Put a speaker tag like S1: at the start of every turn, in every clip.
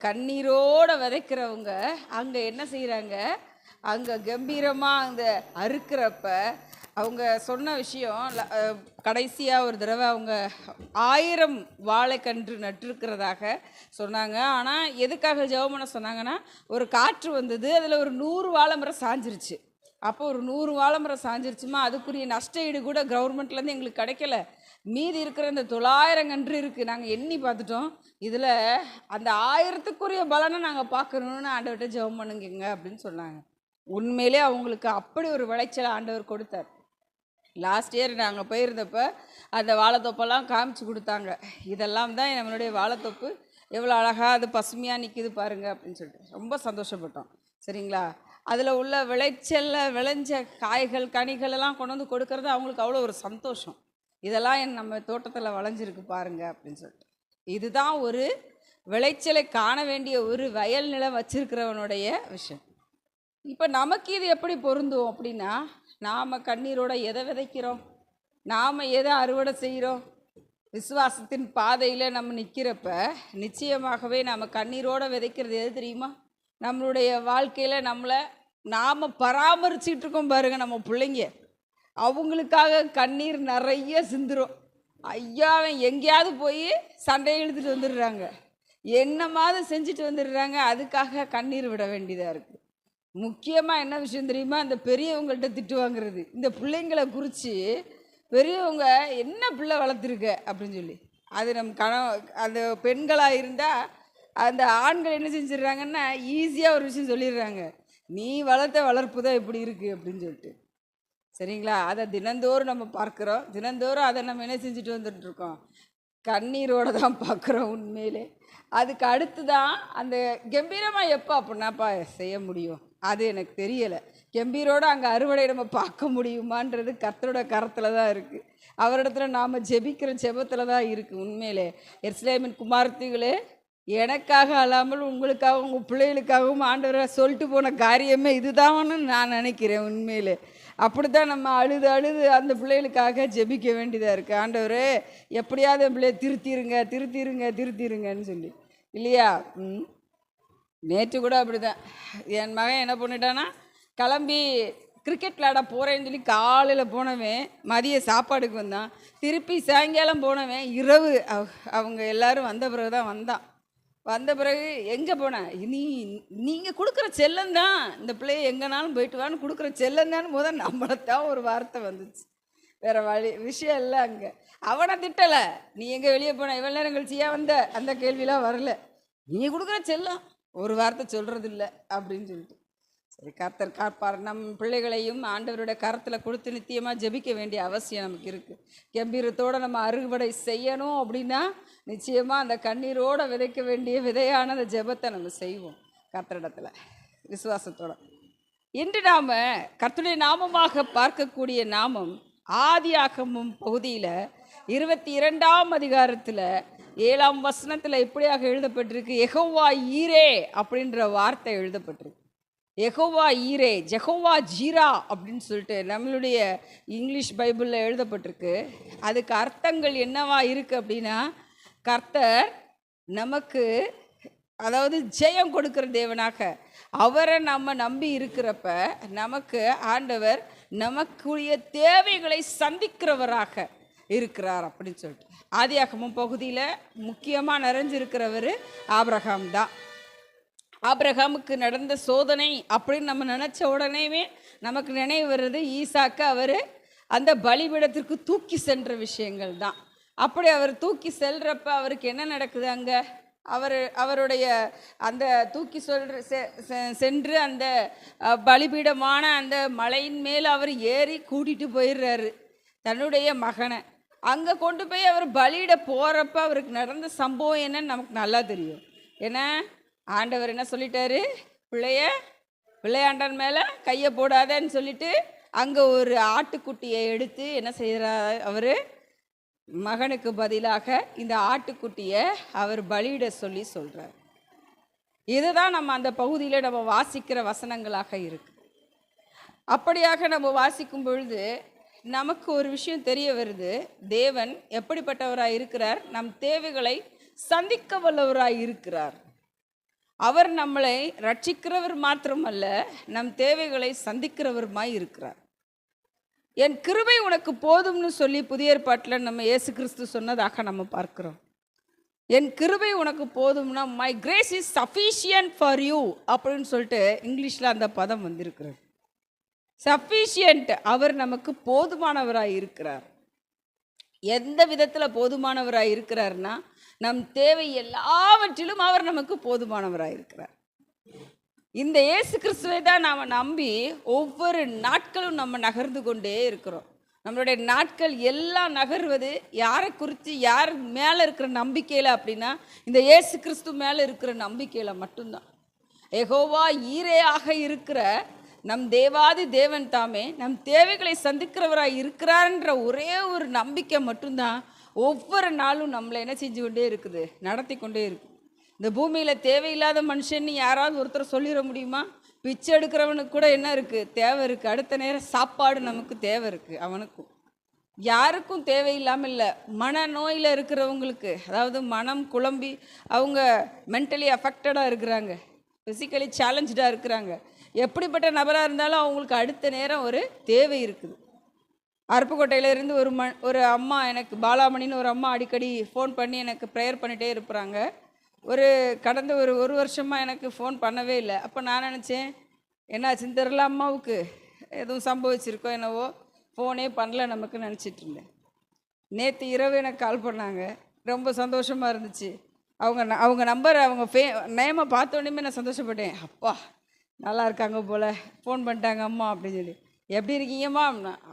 S1: கண்ணீரோட விதைக்கிறவங்க அங்கே என்ன செய்கிறாங்க அங்கே கம்பீரமாக அந்த அறுக்கிறப்ப அவங்க சொன்ன விஷயம் கடைசியாக ஒரு தடவை அவங்க ஆயிரம் வாழைக்கன்று நட்டிருக்கிறதாக சொன்னாங்க. ஆனால் எதுக்காக ஜெபம் பண்ண சொன்னாங்கன்னா ஒரு காற்று வந்தது அதில் ஒரு நூறு வாழை மரம் சாஞ்சிருச்சு. அப்போ ஒரு நூறு வாழை மரம் சாஞ்சிருச்சுமா? அதுக்குரிய நஷ்ட ஈடு கூட கவர்மெண்ட்லேருந்து எங்களுக்கு கிடைக்கல. மீதி இருக்கிற இந்த தொள்ளாயிரம் கன்று இருக்குது நாங்கள் எண்ணி பார்த்துட்டோம். இதில் அந்த ஆயிரத்துக்குரிய பலனை நாங்கள் பார்க்கணுன்னு ஆண்டவர்கிட்ட ஜெபம் பண்ணுங்க அப்படின்னு சொன்னாங்க. உண்மையிலே அவங்களுக்கு அப்படி ஒரு விளைச்சலை ஆண்டவர் கொடுத்தார். லாஸ்ட் இயர் நாங்கள் போயிருந்தப்ப அந்த வாழைத்தோப்பெல்லாம் காமிச்சு கொடுத்தாங்க. இதெல்லாம் தான் நம்மளுடைய வாழைத்தோப்பு. எவ்வளோ அழகாக அது பசுமையாக நிற்கிது பாருங்க அப்படின்னு சொல்லிட்டு. ரொம்ப சந்தோஷப்பட்டோம். சரிங்களா? அதில் உள்ள விளைச்சலில் விளைஞ்ச காய்கள் கனிகள் எல்லாம் கொண்டு வந்து கொடுக்கறது அவங்களுக்கு அவ்வளோ ஒரு சந்தோஷம். இதெல்லாம் என் நம்ம தோட்டத்தில் வளைஞ்சிருக்கு பாருங்க அப்படின்னு சொல்லிட்டு. இதுதான் ஒரு விளைச்சலை காண வேண்டிய ஒரு வயல் நிலம் வச்சிருக்கிறவனுடைய விஷயம். இப்போ நமக்கு இது எப்படி பொருந்தும் அப்படின்னா நாம் கண்ணீரோட எதை விதைக்கிறோம்? நாம் எதை அறுவடை செய்கிறோம்? விசுவாசத்தின் பாதையில் நம்ம நிற்கிறப்ப நிச்சயமாகவே நாம் கண்ணீரோட விதைக்கிறது எது தெரியுமா? நம்மளுடைய வாழ்க்கையில் நம்மளை நாம் பராமரிச்சிட்ருக்கோம் இருக்கோம் நம்ம பிள்ளைங்க. அவங்களுக்காக கண்ணீர் நிறைய சிந்துரும். ஐயா அவன் எங்கேயாவது போய் சண்டையை எழுதிட்டு வந்துடுறாங்க. என்னமாவது செஞ்சுட்டு வந்துடுறாங்க. அதுக்காக கண்ணீர் விட வேண்டியதாக இருக்குது முக்கியமாக என்ன விஷயம் தெரியுமா? அந்த பெரியவங்கள்ட்ட திட்டு வாங்குறது. இந்த பிள்ளைங்களை குறித்து பெரியவங்க என்ன பிள்ளை வளர்த்துருக்க? அப்படின்னு சொல்லி. அது நம் கண அந்த பெண்களாக இருந்தால் அந்த ஆண்கள் என்ன செஞ்சிடுறாங்கன்னா ஈஸியாக ஒரு விஷயம் சொல்லிடுறாங்க. நீ வளர்த்த வளர்ப்பு தான் இப்படி இருக்குது அப்படின்னு சொல்லிட்டு. சரிங்களா? அதை தினந்தோறும் நம்ம பார்க்குறோம். தினந்தோறும் அதை நம்ம என்ன செஞ்சுட்டு வந்துட்டுருக்கோம்? கண்ணீரோடு தான் பார்க்குறோம் உண்மையிலே. அதுக்கு அடுத்து தான் அந்த கம்பீரமாக எப்போ அப்படின்னாப்பா செய்ய முடியும். அது எனக்கு தெரியலை. கம்பீரோடு அங்கே அறுவடை நம்ம பார்க்க முடியுமான்றது கர்த்தரோட கரத்தில் தான் இருக்குது அவரிடத்துல நாம் ஜெபிக்கிற ஜெபத்தில் தான் இருக்குது உண்மையிலே. எர்ஸ்லேமின் குமார்த்திகளே எனக்காக அல்லாமல் உங்களுக்காகவும் உங்கள் பிள்ளைகளுக்காகவும் ஆண்டவரை சொல்லிட்டு போன காரியமே இதுதான்னு நான் நினைக்கிறேன் உண்மையில். அப்படி தான் நம்ம அழுது அழுது அந்த பிள்ளைகளுக்காக ஜெபிக்க வேண்டியதாக இருக்குது ஆண்டவரே எப்படியாவது என் பிள்ளைய திருத்திருங்க திருத்திருங்க திருத்திருங்கன்னு சொல்லி. இல்லையா? ம். நேற்று கூட அப்படிதான். என் மகன் என்ன பண்ணிட்டான்னா கிளம்பி கிரிக்கெட் விளையாட போகிறேன்னு சொல்லி காலையில் போனவன் மதிய சாப்பாடுக்கு வந்தான். திருப்பி சாயங்காலம் போனவன் இரவு அவ- அவங்க எல்லாரும் வந்த பிறகு தான் வந்தான். வந்த பிறகு எங்கே போனேன் நீ நீங்கள் கொடுக்குற செல்லம் தான். இந்த பிள்ளைய எங்கேனாலும் போயிட்டு வான்னு கொடுக்குற செல்லம் தான் முதல் நம்மளைத்தான் ஒரு வார்த்தை வந்துச்சு. வேறு வழி விஷயம் இல்லை அங்கே. அவனை திட்டலை. நீ எங்கே வெளியே போன? இவ்வளோ நேரம் கழிச்சியாக வந்த? அந்த கேள்விலாம் வரல. நீ கொடுக்குற செல்லம். ஒரு வார்த்தை சொல்கிறது இல்லை அப்படின்னு சொல்லிட்டு. சரி கர்த்தர் காப்பார். நம் பிள்ளைகளையும் ஆண்டவருடைய கரத்தில் கொடுத்து நித்தியமாக ஜெபிக்க வேண்டிய அவசியம் நமக்கு இருக்குது கம்பீரத்தோடு நம்ம அறுவடை செய்யணும் அப்படின்னா நிச்சயமாக அந்த கண்ணீரோட விதைக்க வேண்டிய விதையான அந்த ஜெபத்தை நம்ம செய்வோம் கர்த்தரிடத்தில் விசுவாசத்தோட. இன்று நாம் கர்த்தருடைய நாமமாக பார்க்கக்கூடிய நாமம் ஆதியாகமம் பகுதியில் இருபத்தி இரண்டாம் அதிகாரத்தில் ஏழாம் வசனத்தில் எப்படியாக எழுதப்பட்டிருக்கு? எகோவா ஈரே அப்படின்ற வார்த்தை எழுதப்பட்டிருக்கு. எகோவா ஈரே ஜெகோவா ஜீரா அப்படின்னு சொல்லிட்டு நம்மளுடைய இங்கிலீஷ் பைபிளில் எழுதப்பட்டிருக்கு. அதுக்கு அர்த்தங்கள் என்னவா இருக்குது அப்படின்னா கர்த்தர் நமக்கு அதாவது ஜெயம் கொடுக்குற தேவனாக அவரை நம்ம நம்பி இருக்கிறப்ப நமக்கு ஆண்டவர் நமக்குரிய தேவைகளை சந்திக்கிறவராக இருக்கிறார் அப்படின்னு சொல்லிட்டு. ஆதியாகமும் பகுதியில் முக்கியமாக நிறைஞ்சிருக்கிறவர் ஆபிரகாம் தான். ஆப்ரஹாமுக்கு நடந்த சோதனை அப்படின்னு நம்ம நினச்ச உடனேவே நமக்கு நினைவு வர்றது ஈசாக்கு அவர் அந்த பலிபீடத்திற்கு தூக்கி சென்ற விஷயங்கள் தான். அப்படி அவர் தூக்கி செல்றப்ப அவருக்கு என்ன நடக்குது அங்கே? அவர் அவருடைய அந்த தூக்கி சொல்ற செ- செ- சென்று அந்த பலிபீடமான அந்த மலையின் மேல் அவர் ஏறி கூட்டிகிட்டு போயிடுறாரு தன்னுடைய மகனை. அங்கே கொண்டு போய் அவர் பலியிட போகிறப்ப அவருக்கு நடந்த சம்பவம் என்னன்னு நமக்கு நல்லா தெரியும். ஏன்னா ஆண்டவர் என்ன சொல்லிட்டாரு? பிள்ளைய பிள்ளையாண்டன் மேலே கையை போடாதன்னு சொல்லிட்டு அங்கே ஒரு ஆட்டுக்குட்டியை எடுத்து என்ன செய்கிறார் அவர்? மகனுக்கு பதிலாக இந்த ஆட்டுக்குட்டியை அவர் பலியிட சொல்லி சொல்கிறார் இதுதான் நம்ம அந்த பகுதியில் நம்ம வாசிக்கிற வசனங்களாக இருக்கு. அப்படியாக நம்ம வாசிக்கும் பொழுது நமக்கு ஒரு விஷயம் தெரிய வருது. தேவன் எப்படிப்பட்டவராக இருக்கிறார்? நம் தேவைகளை சந்திக்க வல்லவராக இருக்கிறார். அவர் நம்மளை ரட்சிக்கிறவர் மாத்திரமல்ல நம் தேவைகளை சந்திக்கிறவருமாய் இருக்கிறார். என் கிருபை உனக்கு போதும்னு சொல்லி புதிய ஏற்பாட்டில் நம்ம இயேசு கிறிஸ்து சொன்னதாக நம்ம பார்க்குறோம். என் கிருபை உனக்கு போதும்னா my grace is sufficient for you அப்படின்னு சொல்லிட்டு இங்கிலீஷில் அந்த பதம் வந்திருக்கிறது. சஃபிஷியன்ட் அவர் நமக்கு போதுமானவராக இருக்கிறார். எந்த விதத்தில் போதுமானவராக இருக்கிறார்னா நம் தேவை எல்லாவற்றிலும் அவர் நமக்கு போதுமானவராக இருக்கிறார். இந்த இயேசு கிறிஸ்துவை தான் நாம் நம்பி ஒவ்வொரு நாட்களும் நம்ம நகர்ந்து கொண்டே இருக்கிறோம். நம்மளுடைய நாட்கள் எல்லாம் நகர்வது யாரை குறித்து யார் மேலே இருக்கிற நம்பிக்கையில் அப்படின்னா இந்த இயேசு கிறிஸ்து மேலே இருக்கிற நம்பிக்கையில் மட்டும்தான். எகோவா ஈரையாக இருக்கிற நம் தேவாதி தேவன் தாமே நம் தேவைகளை சந்திக்கிறவராக இருக்கிறார்ன்ற ஒரே ஒரு நம்பிக்கை மட்டும்தான் ஒவ்வொரு நாளும் நம்மளை என்ன செஞ்சு கொண்டே இருக்குது? நடத்தி கொண்டே இருக்குது இந்த பூமியில் தேவையில்லாத மனுஷன்னு யாராவது ஒருத்தர் சொல்லிட முடியுமா? பிச்சை எடுக்கிறவனுக்கு கூட என்ன இருக்குது தேவை இருக்குது அடுத்த நேரம் சாப்பாடு நமக்கு தேவை இருக்குது அவனுக்கும். யாருக்கும் தேவையில்லாமல் இல்லை. மனநோயில் இருக்கிறவங்களுக்கு அதாவது மனம் குழம்பி அவங்க மென்டலி அஃபெக்டடாக இருக்கிறாங்க. ஃபிசிக்கலி சேலஞ்சாக இருக்கிறாங்க. எப்படிப்பட்ட நபராக இருந்தாலும் அவங்களுக்கு அடுத்த நேரம் ஒரு தேவை இருக்குது. அருப்புக்கோட்டையிலேருந்து ஒரு ம ஒரு அம்மா எனக்கு பாலாமணின்னு ஒரு அம்மா அடிக்கடி ஃபோன் பண்ணி எனக்கு ப்ரேயர் பண்ணிகிட்டே இருப்பாங்க. ஒரு கடந்த ஒரு ஒரு வருஷமாக எனக்கு ஃபோன் பண்ணவே இல்லை. அப்போ நான் நினச்சேன் என்னாச்சுன்னு தெரில அம்மாவுக்கு எதுவும் சம்பவிச்சிருக்கோ என்னவோ? ஃபோனே பண்ணல நமக்கு நினச்சிட்டு இருந்தேன். நேற்று இரவு எனக்கு கால் பண்ணாங்க. ரொம்ப சந்தோஷமாக இருந்துச்சு. அவங்க ந- அவங்க நம்பர் அவங்க ஃபே நேமை பார்த்தோன்னே நான் சந்தோஷப்பட்டேன். அப்பா நல்லா இருக்காங்க போல். ஃபோன் பண்ணிட்டாங்க அம்மா அப்படின்னு சொல்லி. எப்படி இருக்கீங்கம்மா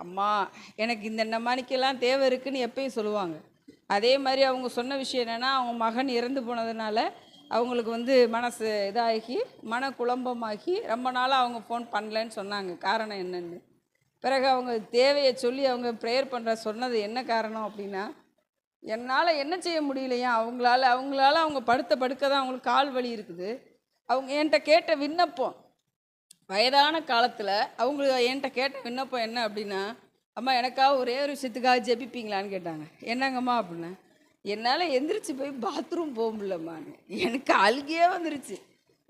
S1: அம்மா? எனக்கு இந்த இந்த மணிக்கெல்லாம் தேவை இருக்குன்னு எப்பயும் சொல்லுவாங்க. அதே மாதிரி அவங்க சொன்ன விஷயம் என்னென்னா அவங்க மகன் இறந்து போனதுனால அவங்களுக்கு வந்து மனசு இதாகி மன குழம்பமாகி ரொம்ப நாளாக அவங்க ஃபோன் பண்ணலன்னு சொன்னாங்க. காரணம் என்னென்னு. பிறகு அவங்க தேவையை சொல்லி அவங்க ப்ரேயர் பண்ணுற சொன்னது என்ன காரணம் அப்படின்னா என்னால் என்ன செய்ய முடியலையா? அவங்களால அவங்களால அவங்க படுத்த படுக்க தான் அவங்களுக்கு கால் வலி இருக்குது. அவங்க என்கிட்ட கேட்ட விண்ணப்பம் வயதான காலத்தில் அவங்களுக்கு என்கிட்ட கேட்ட விண்ணப்பம் என்ன அப்படின்னா அம்மா எனக்காக ஒரே ஒரு விஷயத்துக்காக ஜெபிப்பீங்களான்னு கேட்டாங்க. என்னங்கம்மா அப்படின்னா என்னால் எந்திரிச்சு போய் பாத்ரூம் போக முடியலம்மான்னு எனக்கு அழுகியே வந்துருச்சு.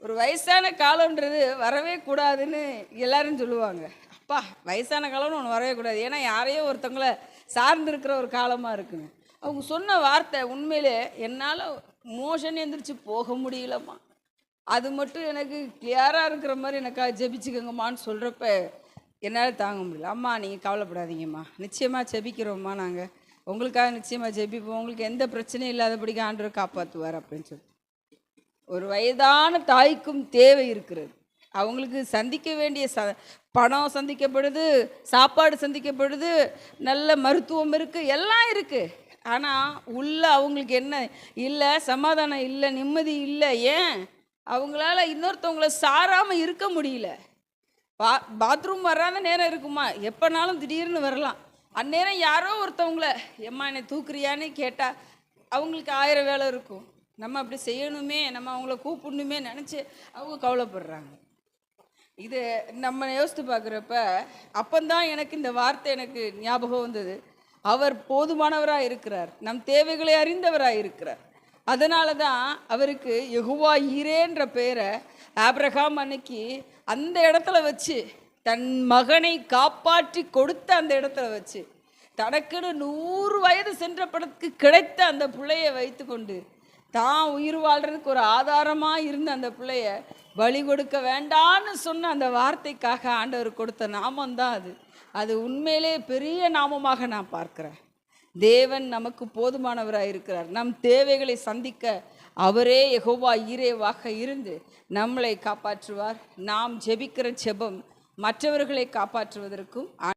S1: ஒரு வயசான காலம்ன்றது வரவே கூடாதுன்னு எல்லாரும் சொல்லுவாங்க. அப்பா வயசான காலம்னு ஒன்று வரவே கூடாது. ஏன்னா யாரையோ ஒருத்தவங்களை சார்ந்திருக்கிற ஒரு காலமாக இருக்குங்க. அவங்க சொன்ன வார்த்தை உண்மையிலே என்னால் மோஷன் எந்திரிச்சு போக முடியலம்மா. அது மட்டும் எனக்கு கிளியராக இருக்கிற மாதிரி எனக்காக ஜெபிச்சுக்கோங்கம்மான்னு சொல்கிறப்ப என்னால் தாங்க முடியல. அம்மா நீங்கள் கவலைப்படாதீங்கம்மா. நிச்சயமாக ஜெபிக்கிறோம்மா நாங்கள் உங்களுக்காக நிச்சயமாக ஜெபிப்போம். உங்களுக்கு எந்த பிரச்சனையும் இல்லாதபடிக்கு ஆண்டவர் காப்பாற்றுவார் அப்படின்னு சொல்லி. ஒரு வயதான தாய்க்கும் தேவை இருக்கிறது. அவங்களுக்கு சந்திக்க வேண்டிய ச பணம் சந்திக்கப்படுது சாப்பாடு சந்திக்கப்படுது நல்ல மருத்துவம் இருக்குது எல்லாம் இருக்குது ஆனால் உள்ள அவங்களுக்கு என்ன? இல்லை சமாதானம் இல்லை நிம்மதி இல்லை ஏன்? அவங்களால இன்னொருத்தவங்கள சாராமல் இருக்க முடியல. பா பாத்ரூம் வராத நேரம் இருக்குமா? எப்போனாலும் திடீர்னு வரலாம். அந்நேரம் யாரோ ஒருத்தவங்கள எம்மா என்னை தூக்குறியான்னு கேட்டால் அவங்களுக்கு ஆயிரம் வேலை இருக்கும். நம்ம அப்படி செய்யணுமே நம்ம அவங்கள கூப்பிடணுமே நினச்சி அவங்க கவலைப்படுறாங்க. இது நம்ம யோசித்து பார்க்குறப்ப அப்பந்தான் எனக்கு இந்த வார்த்தை எனக்கு ஞாபகம் வந்தது. அவர் போதுமானவராக இருக்கிறார். நம் தேவைகளை அறிந்தவராக இருக்கிறார் அதனால தான் அவருக்கு யகுவா ஈரேன்ற பேரை ஆப்ரஹாம் அன்னைக்கு அந்த இடத்துல வச்சு தன் மகனை காப்பாற்றி கொடுத்த அந்த இடத்துல வச்சு தனக்குன்னு நூறு வயது சென்ற படத்துக்கு கிடைத்த அந்த பிள்ளைய வைத்துக்கொண்டு தான் உயிர் வாழ்கிறதுக்கு ஒரு ஆதாரமாக இருந்த அந்த பிள்ளைய பலி கொடுக்க வேண்டான்னு சொன்ன அந்த வார்த்தைக்காக ஆண்டவர் கொடுத்த நாமம்தான் அது. அது உண்மையிலே பெரிய நாமமாக நான் பார்க்குறேன். தேவன் நமக்கு போதுமானவராக இருக்கிறார். நம் தேவைகளை சந்திக்க அவரே எகோவா ஈரேவாக இருந்து நம்மளை காப்பாற்றுவார். நாம் ஜெபிக்கிற ஜெபம் மற்றவர்களை காப்பாற்றுவதற்கும்